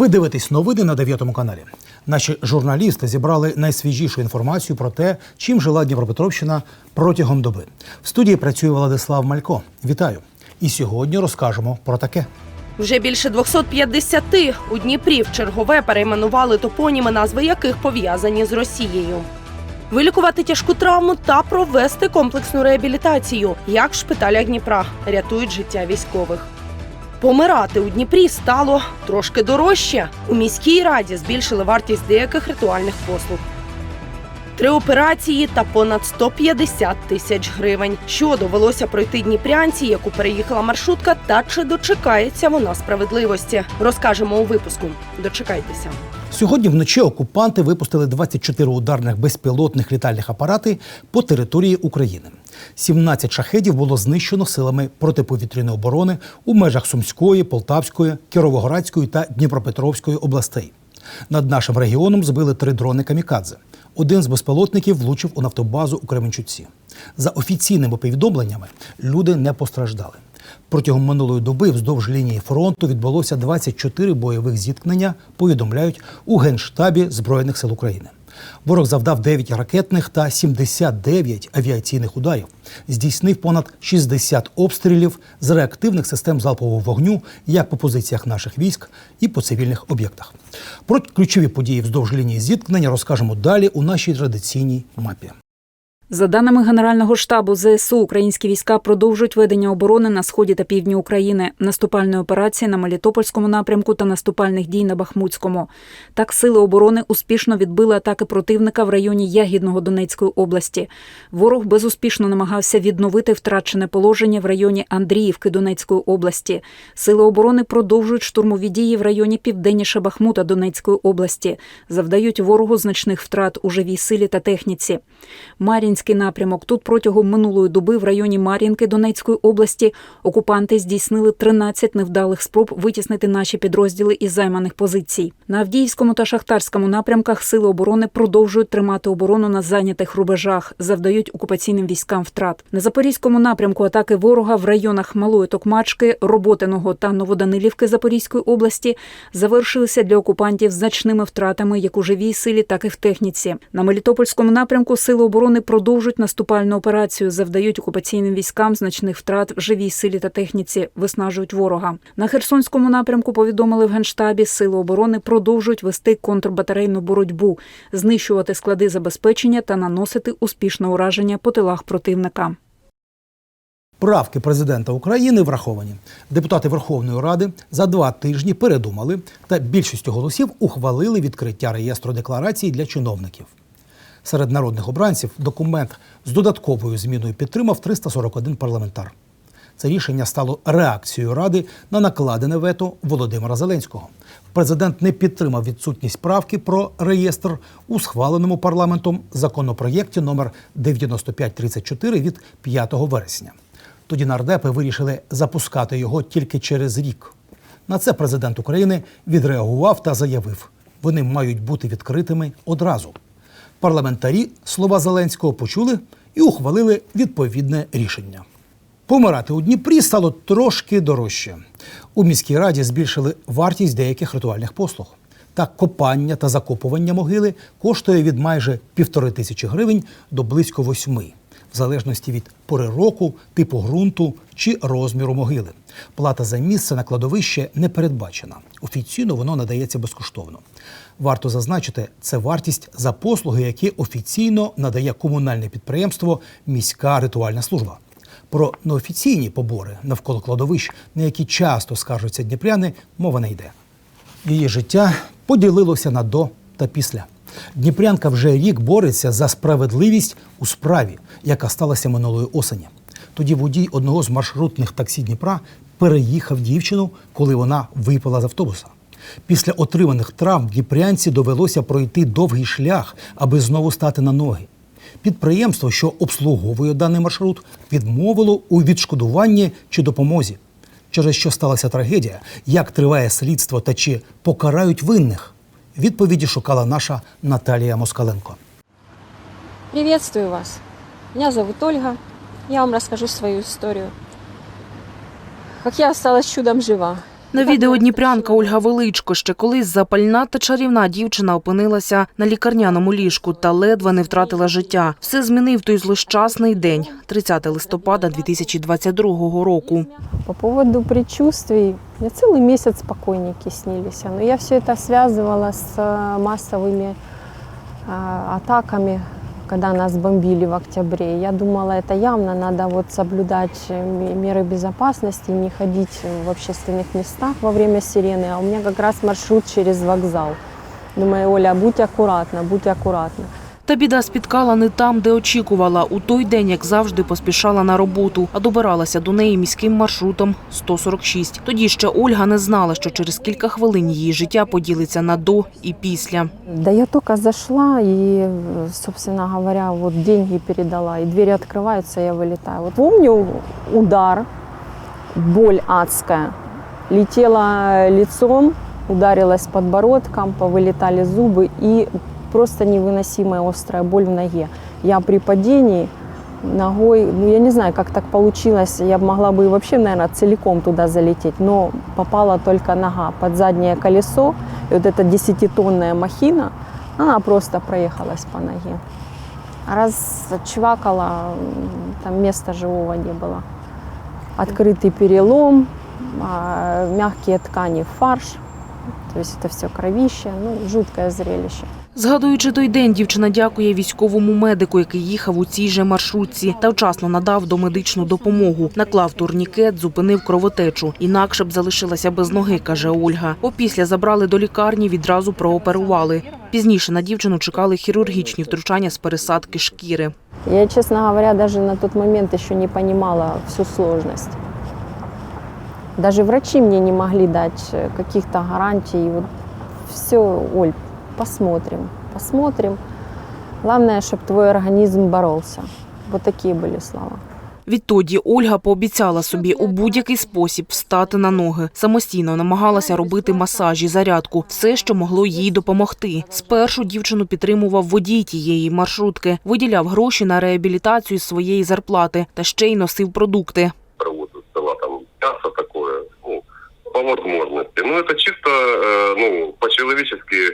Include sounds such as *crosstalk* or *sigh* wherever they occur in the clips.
Ви дивитесь новини на 9 каналі. Наші журналісти зібрали найсвіжішу інформацію про те, чим жила Дніпропетровщина протягом доби. В студії працює Владислав Малько. Вітаю! І сьогодні розкажемо про таке. Вже більше 250 у Дніпрі в чергове перейменували топоніми, назви яких пов'язані з Росією. Вилікувати тяжку травму та провести комплексну реабілітацію, як в шпиталях Дніпра рятують життя військових. Помирати у Дніпрі стало трошки дорожче. У міській раді збільшили вартість деяких ритуальних послуг. Три операції та понад 150 тисяч гривень. Що довелося пройти дніпрянці, яку переїхала маршрутка, та чи дочекається вона справедливості? Розкажемо у випуску. Дочекайтеся. Сьогодні вночі окупанти випустили 24 ударних безпілотних літальних апарати по території України. 17 шахедів було знищено силами протиповітряної оборони у межах Сумської, Полтавської, Кіровоградської та Дніпропетровської областей. Над нашим регіоном збили три дрони камікадзе. Один з безпілотників влучив у нафтобазу у Кременчуці. За офіційними повідомленнями, люди не постраждали. Протягом минулої доби вздовж лінії фронту відбулося 24 бойових зіткнення, повідомляють у Генштабі Збройних сил України. Ворог завдав 9 ракетних та 79 авіаційних ударів, здійснив понад 60 обстрілів з реактивних систем залпового вогню як по позиціях наших військ і по цивільних об'єктах. Про ключові події вздовж лінії зіткнення розкажемо далі у нашій традиційній мапі. За даними Генерального штабу ЗСУ, українські війська продовжують ведення оборони на сході та півдні України, наступальної операції на Мелітопольському напрямку та наступальних дій на Бахмутському. Так, сили оборони успішно відбили атаки противника в районі Ягідного Донецької області. Ворог безуспішно намагався відновити втрачене положення в районі Андріївки Донецької області. Сили оборони продовжують штурмові дії в районі південніше Бахмута Донецької області, завдають ворогу значних втрат у живій силі та техніці. Мар'їнський напрямок. Тут протягом минулої доби в районі Мар'їнки Донецької області окупанти здійснили 13 невдалих спроб витіснити наші підрозділи із займаних позицій. На Авдіївському та Шахтарському напрямках сили оборони продовжують тримати оборону на зайнятих рубежах, завдають окупаційним військам втрат. На Запорізькому напрямку атаки ворога в районах Малої Токмачки, Роботиного та Новоданилівки Запорізької області завершилися для окупантів значними втратами як у живій силі, так і в техніці. На Мелітопольському напрямку сили оборони продовжують наступальну операцію, завдають окупаційним військам значних втрат в живій силі та техніці, виснажують ворога. На Херсонському напрямку повідомили в генштабі, сили оборони продовжують вести контрбатарейну боротьбу, знищувати склади забезпечення та наносити успішне ураження по тилах противника. Правки президента України враховані. Депутати Верховної Ради за два тижні передумали та більшістю голосів ухвалили відкриття реєстру декларацій для чиновників. Серед народних обранців документ з додатковою зміною підтримав 341 парламентар. Це рішення стало реакцією ради на накладене вето Володимира Зеленського. Президент не підтримав відсутність правки про реєстр у схваленому парламентом законопроєкті номер 9534 від 5 вересня. Тоді нардепи вирішили запускати його тільки через рік. На це президент України відреагував та заявив: вони мають бути відкритими одразу. Парламентарі слова Зеленського почули і ухвалили відповідне рішення. Помирати у Дніпрі стало трошки дорожче. У міській раді збільшили вартість деяких ритуальних послуг. Так, копання та закопування могили коштує від майже півтори тисячі гривень до близько восьми, в залежності від пори року, типу ґрунту чи розміру могили. Плата за місце на кладовище не передбачена. Офіційно воно надається безкоштовно. Варто зазначити, це вартість за послуги, які офіційно надає комунальне підприємство Міська ритуальна служба. Про неофіційні побори навколо кладовищ, на які часто скаржуються дніпряни, мова не йде. Її життя поділилося на до та після. Дніпрянка вже рік бореться за справедливість у справі, яка сталася минулої осені. Тоді водій одного з маршрутних таксі Дніпра переїхав дівчину, коли вона випала з автобуса. Після отриманих травм дніпрянці довелося пройти довгий шлях, аби знову стати на ноги. Підприємство, що обслуговує даний маршрут, відмовило у відшкодуванні чи допомозі. Через що сталася трагедія, як триває слідство та чи покарають винних. Відповіді шукала наша Наталія Москаленко. Приветствую вас. Меня зовут Ольга. Я вам расскажу свою историю. Как я осталась чудом жива. На відео дніпрянка Ольга Величко ще колись запальна та чарівна дівчина опинилася на лікарняному ліжку та ледве не втратила життя. Все змінив той злощасний день, 30 листопада 2022 року. По поводу предчувствий, мне целый месяц покойники снились. Но я все это связывала с э, массовыми э, атаками, когда нас бомбили в октябре. Я думала, это явно надо вот соблюдать э, ме- меры безопасности, не ходить в общественных местах во время сирены. А у меня как раз маршрут через вокзал. Думаю, Оля, будь аккуратна, будь аккуратна. Та біда спіткала не там, де очікувала. У той день, як завжди, поспішала на роботу, а добиралася до неї міським маршрутом 146. Тоді ще Ольга не знала, що через кілька хвилин її життя поділиться на до і після. Да я только зашла и, собственно говоря, вот деньги передала, и двери открываются, я вылетаю. Вот помню удар, боль адская. Летела лицом, ударилась подбородком, повылетали зубы и Просто невыносимая острая боль в ноге. Я при падении ногой, ну я не знаю, как так получилось, я могла бы вообще, наверное, целиком туда залететь, но попала только нога под заднее колесо, и вот эта десятитонная махина, она просто проехалась по ноге. Раз чвакала, там места живого не было. Открытый перелом, а, мягкие ткани, фарш, то есть это все кровище, ну, жуткое зрелище. Згадуючи той день, дівчина дякує військовому медику, який їхав у цій же маршрутці та вчасно надав домедичну допомогу. Наклав турнікет, зупинив кровотечу. Інакше б залишилася без ноги, каже Ольга. Опісля забрали до лікарні, відразу прооперували. Пізніше на дівчину чекали хірургічні втручання з пересадки шкіри. Я, честно говоря, даже на тот момент еще не понимала всю сложность. Даже врачи мне не могли дать э, каких-то гарантий. Все, Оль, посмотрим, посмотрим. Главное, чтобы твой организм боролся. Вот такие были слова. Відтоді Ольга пообіцяла собі у будь-який спосіб встати на ноги. Самостійно намагалася робити масажі, зарядку, все, що могло їй допомогти. Спершу дівчину підтримував водій тієї маршрутки, виділяв гроші на реабілітацію з своєї зарплати та ще й носив продукти. привозят с села там мясо такое, ну, по возможности. Ну, это чисто, э, ну, по-человечески э,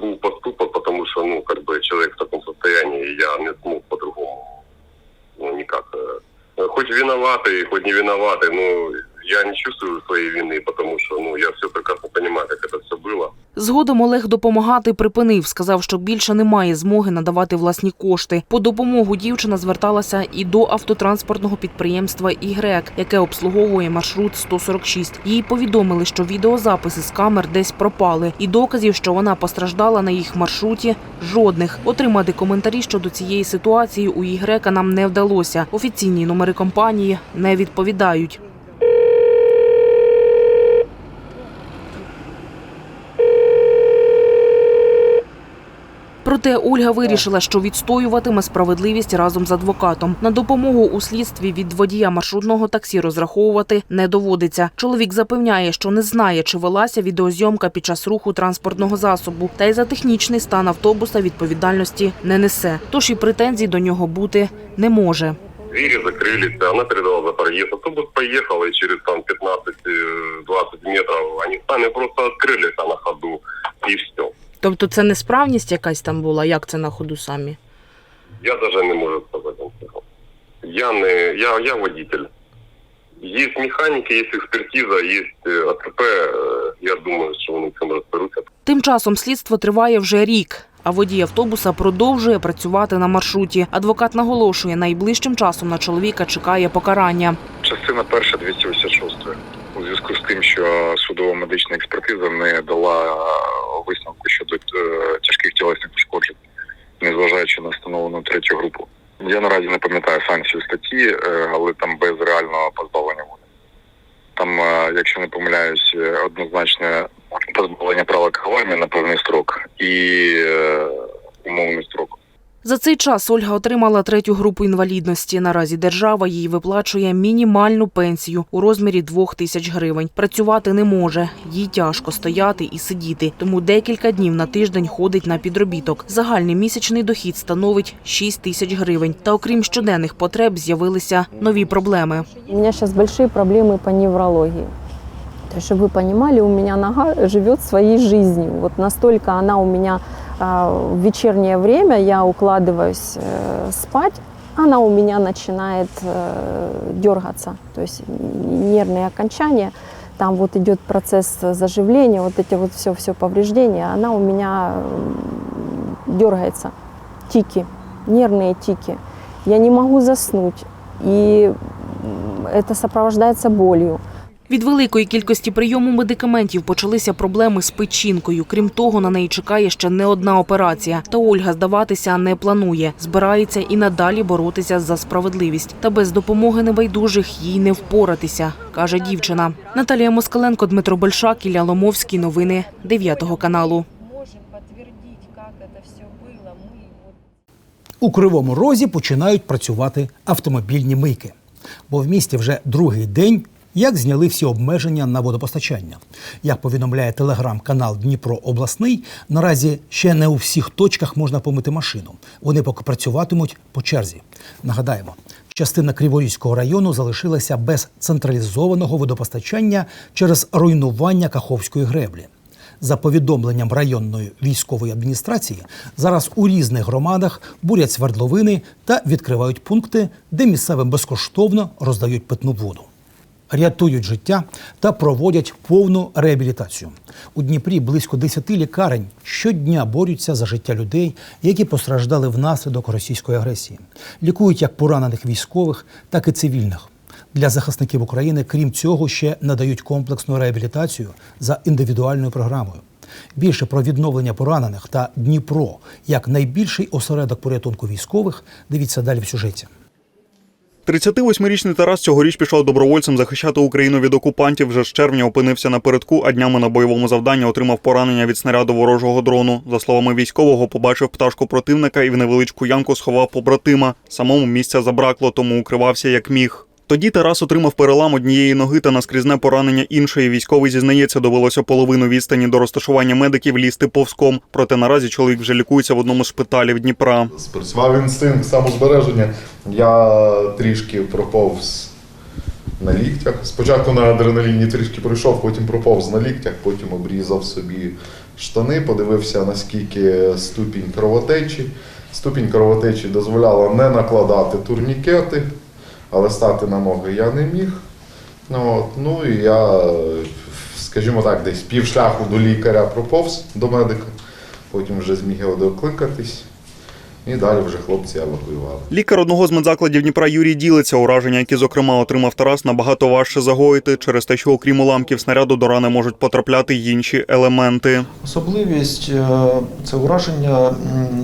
был поступок, потому что, ну, как бы человек в таком состоянии, я не смог по-другому, ну, никак. э. Хоть виноватый, хоть не виноватый, ну, я не чувствую своей вины, потому что, ну, я все прекрасно понимаю, как это все было. Згодом Олег допомагати припинив, сказав, що більше немає змоги надавати власні кошти. По допомогу дівчина зверталася і до автотранспортного підприємства «Ігрек», яке обслуговує маршрут 146. Їй повідомили, що відеозаписи з камер десь пропали, і доказів, що вона постраждала на їх маршруті, жодних. Отримати коментарі щодо цієї ситуації у «Ігрека» нам не вдалося. Офіційні номери компанії не відповідають. Проте Ольга вирішила, що відстоюватиме справедливість разом з адвокатом. На допомогу у слідстві від водія маршрутного таксі розраховувати не доводиться. Чоловік запевняє, що не знає, чи велася відеозйомка під час руху транспортного засобу, та й за технічний стан автобуса відповідальності не несе. Тож і претензій до нього бути не може. Двери закрылись, она передала за проезд. Автобус поехал, и через там 15-20 метров они сами просто открылись а на ходу, и все. Тобто це несправність якась там була, як це на ходу самі? Я даже не можу сказати цього. Я не я, я водитель. Є механіки, є експертиза, є е, АТП. Е, Я думаю, що вони цим розберуться. Тим часом слідство триває вже рік. А водій автобуса продовжує працювати на маршруті. Адвокат наголошує, найближчим часом на чоловіка чекає покарання. Частина перша 286 у зв'язку з тим, що судова медична експертиза не дала висновку щодо е, тяжких тілесних пошкоджень, незважаючи на встановлену третю групу. Я наразі не пам'ятаю санкцію статті, е, але там без реального позбавлення волі. Там, е, якщо не помиляюсь, однозначне позбавлення права керування на певний строк і умовний строк. За цей час Ольга отримала третю групу інвалідності. Наразі держава їй виплачує мінімальну пенсію у розмірі двох тисяч гривень. Працювати не може, їй тяжко стояти і сидіти. Тому декілька днів на тиждень ходить на підробіток. Загальний місячний дохід становить 6 тисяч гривень. Та окрім щоденних потреб, з'явилися нові проблеми. У меня сейчас большие проблемы по неврологии. То То есть, чтобы вы понимали, у меня нога живет своей жизнью. Вот настолько она у меня а, в вечернее время, я укладываюсь э, спать, она у меня начинает э, дергаться. То есть нервные окончания, там вот идет процесс заживления, вот эти вот все, все повреждения, она у меня дергается. Тики, нервные тики. Я не могу заснуть. И это сопровождается болью. Від великої кількості прийому медикаментів почалися проблеми з печінкою. Крім того, на неї чекає ще не одна операція. Та Ольга здаватися не планує. Збирається і надалі боротися за справедливість. Та без допомоги небайдужих їй не впоратися, каже дівчина. Наталія Москаленко, Дмитро Большак, Ілля Ломовський. Новини 9 каналу. можем подтвердить, как это все было. Мы вот У Кривому Розі починають працювати автомобільні мийки. Бо в місті вже другий день як зняли всі обмеження на водопостачання. Як повідомляє телеграм-канал Дніпро Обласний, наразі ще не у всіх точках можна помити машину. Вони поки працюватимуть по черзі. Нагадаємо, частина Криворізького району залишилася без централізованого водопостачання через руйнування Каховської греблі. За повідомленням районної військової адміністрації, зараз у різних громадах бурять свердловини та відкривають пункти, де місцевим безкоштовно роздають питну воду. Рятують життя та проводять повну реабілітацію. У Дніпрі близько 10 лікарень щодня борються за життя людей, які постраждали внаслідок російської агресії. Лікують як поранених військових, так і цивільних. Для захисників України, крім цього, ще надають комплексну реабілітацію за індивідуальною програмою. Більше про відновлення поранених та Дніпро як найбільший осередок порятунку військових. Дивіться далі в сюжеті. 38-річний Тарас цьогоріч пішов добровольцем захищати Україну від окупантів. Вже з червня опинився напередку, а днями на бойовому завданні отримав поранення від снаряду ворожого дрону. За словами військового, побачив пташку противника і в невеличку ямку сховав побратима. Самому місця забракло, тому укривався як міг. Тоді Тарас отримав перелам однієї ноги та наскрізне поранення іншої. Військовий зізнається, довелося половину відстані до розташування медиків лізти повзком. Проте наразі чоловік вже лікується в одному з шпиталів Дніпра. Спрацював інстинкт самозбереження. Я трішки проповз на ліктях. Спочатку на адреналіні трішки пройшов, потім проповз на ліктях, потім обрізав собі штани, подивився, наскільки ступінь кровотечі. Ступінь кровотечі дозволяла не накладати турнікети, але стати на ноги я не міг. Ну, от, ну і я, скажімо так, десь пів шляху до лікаря проповз до медика, потім вже зміг його докликатись. І далі вже хлопці евакуювали. Лікар одного з медзакладів Дніпра Юрій ділиться. Ураження, які зокрема отримав Тарас, набагато важче загоїти через те, що окрім уламків снаряду до рани можуть потрапляти й інші елементи. Особливість е, це ураження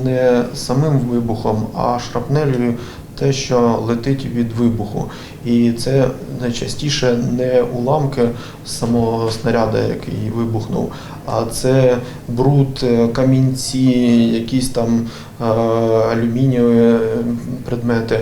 не самим вибухом, а шрапнелью, те, що летить від вибуху. І це найчастіше не уламки самого снаряда, який вибухнув, а це бруд, е, камінці, якісь там е, алюмінієві е, предмети.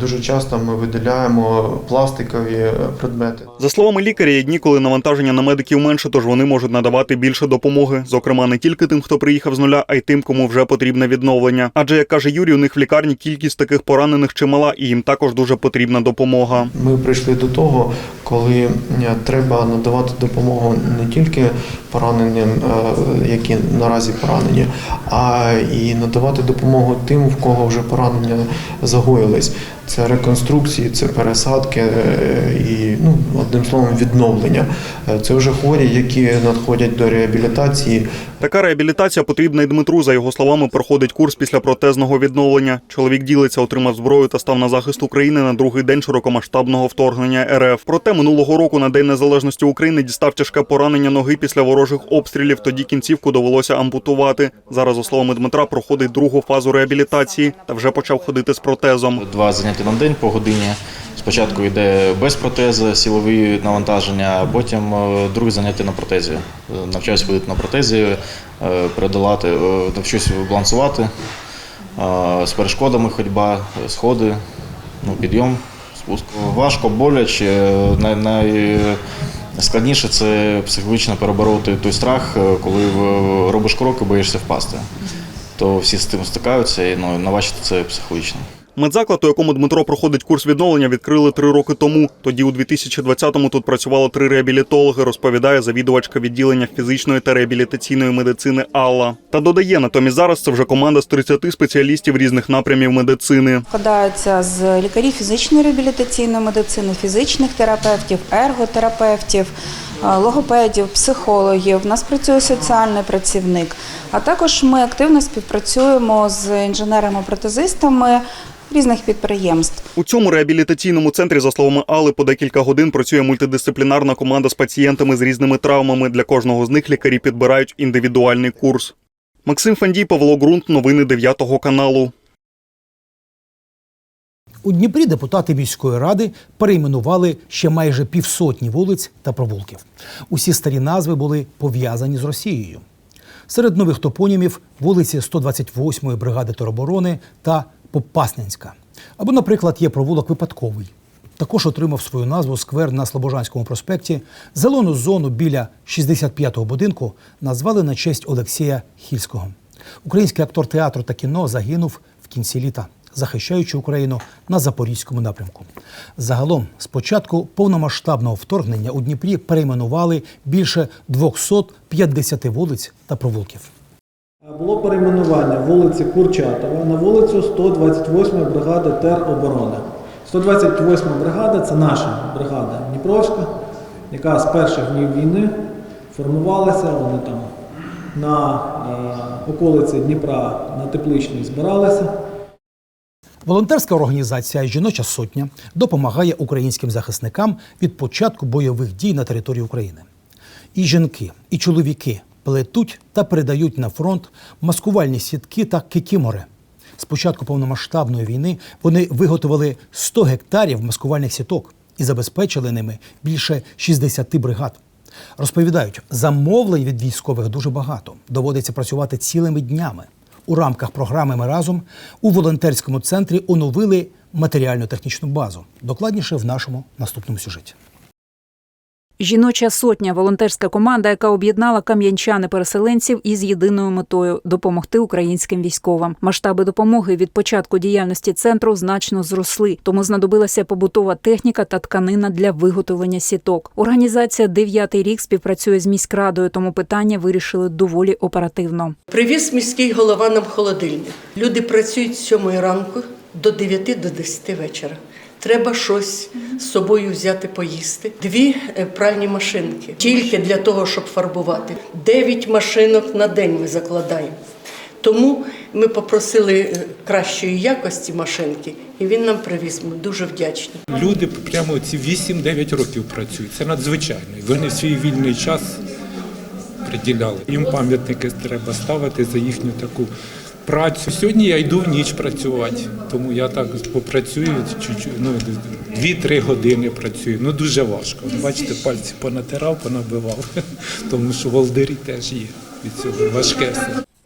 Дуже часто ми виділяємо пластикові предмети. За словами лікаря, є дні, коли навантаження на медиків менше, тож вони можуть надавати більше допомоги. Зокрема, не тільки тим, хто приїхав з нуля, а й тим, кому вже потрібне відновлення. Адже, як каже Юрій, у них в лікарні кількість таких поранених чимала, і їм також дуже потрібна допомога. Ми прийшли до того, коли е, треба надавати допомогу не тільки пораненим, е, які наразі поранені, а і надавати допомогу тим, в кого вже поранення загоїлись. Це реконструкції, це пересадки е, і ну одним словом відновлення. Е, Це вже хворі, які надходять до реабілітації. Така реабілітація потрібна і Дмитру. За його словами, проходить курс після протезного відновлення. Чоловік ділиться, отримав зброю та став на захист України на другий день широкомасштабного вторгнення РФ. Проте минулого року на День Незалежності України дістав тяжке поранення ноги після ворожих обстрілів. Тоді кінцівку довелося ампутувати. Зараз, за словами Дмитра, проходить другу фазу реабілітації та вже почав ходити з протезом. Два заняття на день по годині. Спочатку йде без протези, силові навантаження, а потім е, друге заняття на протезі. Е, Навчаюся ходити на протезі, е, передолати, навчусь балансувати з перешкодами ходьба, сходи, ну, підйом, спуск. Важко, боляче. Найскладніше це психологічно перебороти той страх, коли робиш крок і боїшся впасти. То всі з тим стикаються і ну, навчити це психологічно. Медзаклад, у якому Дмитро проходить курс відновлення, відкрили три роки тому. Тоді у 2020-му тут працювало три реабілітологи, розповідає завідувачка відділення фізичної та реабілітаційної медицини Алла. Та додає, натомість зараз це вже команда з 30 спеціалістів різних напрямів медицини. Складаються з лікарів фізичної реабілітаційної медицини, фізичних терапевтів, ерготерапевтів, логопедів, психологів. У нас працює соціальний працівник. А також ми активно співпрацюємо з інженерами-протезистами різних підприємств. У цьому реабілітаційному центрі, за словами Алли, по декілька годин працює мультидисциплінарна команда з пацієнтами з різними травмами. Для кожного з них лікарі підбирають індивідуальний курс. Максим Фандій, Павло Ґрунт, новини 9 каналу. У Дніпрі депутати міської ради перейменували ще майже півсотні вулиць та провулків. Усі старі назви були пов'язані з Росією. Серед нових топонімів вулиці 128-ї бригади тероборони та Попаснянська. Або, наприклад, є провулок випадковий. Також отримав свою назву сквер на Слобожанському проспекті. Зелену зону біля 65-го будинку назвали на честь Олексія Хільського. Український актор театру та кіно загинув в кінці літа, захищаючи Україну на запорізькому напрямку. Загалом, з початку повномасштабного вторгнення у Дніпрі перейменували більше 250 вулиць та провулків. Було перейменування вулиці Курчатова на вулицю 128 бригади тероборони. 128 бригада це наша бригада Дніпровська, яка з перших днів війни формувалася. Вони там на е, околиці Дніпра на тепличній збиралися. Волонтерська організація Жіноча сотня допомагає українським захисникам від початку бойових дій на території України. І жінки, і чоловіки плетуть та передають на фронт маскувальні сітки та кикімори. З початку повномасштабної війни вони виготовили 100 гектарів маскувальних сіток і забезпечили ними більше 60 бригад. Розповідають, замовлень від військових дуже багато. Доводиться працювати цілими днями. У рамках програми Ми разом у волонтерському центрі оновили матеріально-технічну базу. Докладніше в нашому наступному сюжеті. Жіноча сотня волонтерська команда, яка об'єднала кам'янчани-переселенців із єдиною метою допомогти українським військовим. Масштаби допомоги від початку діяльності центру значно зросли, тому знадобилася побутова техніка та тканина для виготовлення сіток. Організація дев'ятий рік співпрацює з міськрадою, тому питання вирішили доволі оперативно. Привіз міський голова нам холодильник. Люди працюють з 7 ранку до 9 до 10 вечора. Треба щось з собою взяти поїсти. Дві е, пральні машинки тільки для того, щоб фарбувати. Дев'ять машинок на день ми закладаємо. Тому ми попросили е, кращої якості машинки, і він нам привіз. Ми дуже вдячні. Люди прямо ці 8-9 років працюють. Це надзвичайно. Вони свій вільний час приділяли. Їм пам'ятники треба ставити за їхню таку працю. Сьогодні я йду в ніч працювати, тому я так попрацюю чуть-чуть, ну, 2-3 години працюю. Ну дуже важко. Бачите, пальці понатирав, понабивав, *laughs* тому що волдирі теж є від цього важке.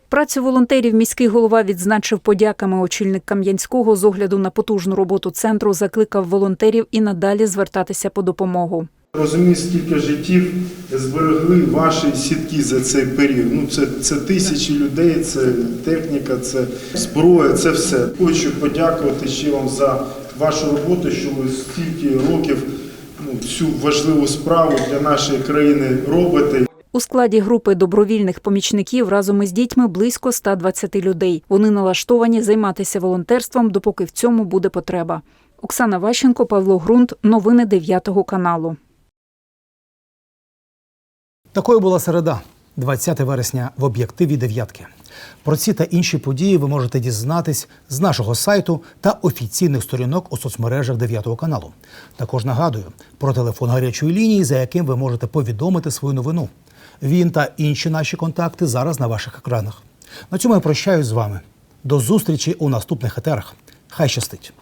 Працю волонтерів міський голова відзначив подяками. Очільник Кам'янського з огляду на потужну роботу центру закликав волонтерів і надалі звертатися по допомогу. Розумію, скільки життів зберегли ваші сітки за цей період. Ну це, це тисячі людей, це техніка, це зброя, це все. Хочу подякувати ще вам за вашу роботу, що ви стільки років ну, цю важливу справу для нашої країни робите. У складі групи добровільних помічників разом із дітьми близько 120 людей. Вони налаштовані займатися волонтерством, допоки в цьому буде потреба. Оксана Ващенко, Павло Грунт. Новини 9 каналу. Такою була середа, 20 вересня в об'єктиві дев'ятки. Про ці та інші події ви можете дізнатись з нашого сайту та офіційних сторінок у соцмережах 9 каналу. Також нагадую про телефон гарячої лінії, за яким ви можете повідомити свою новину. Він та інші наші контакти зараз на ваших екранах. На цьому я прощаюсь з вами. До зустрічі у наступних етерах. Хай щастить!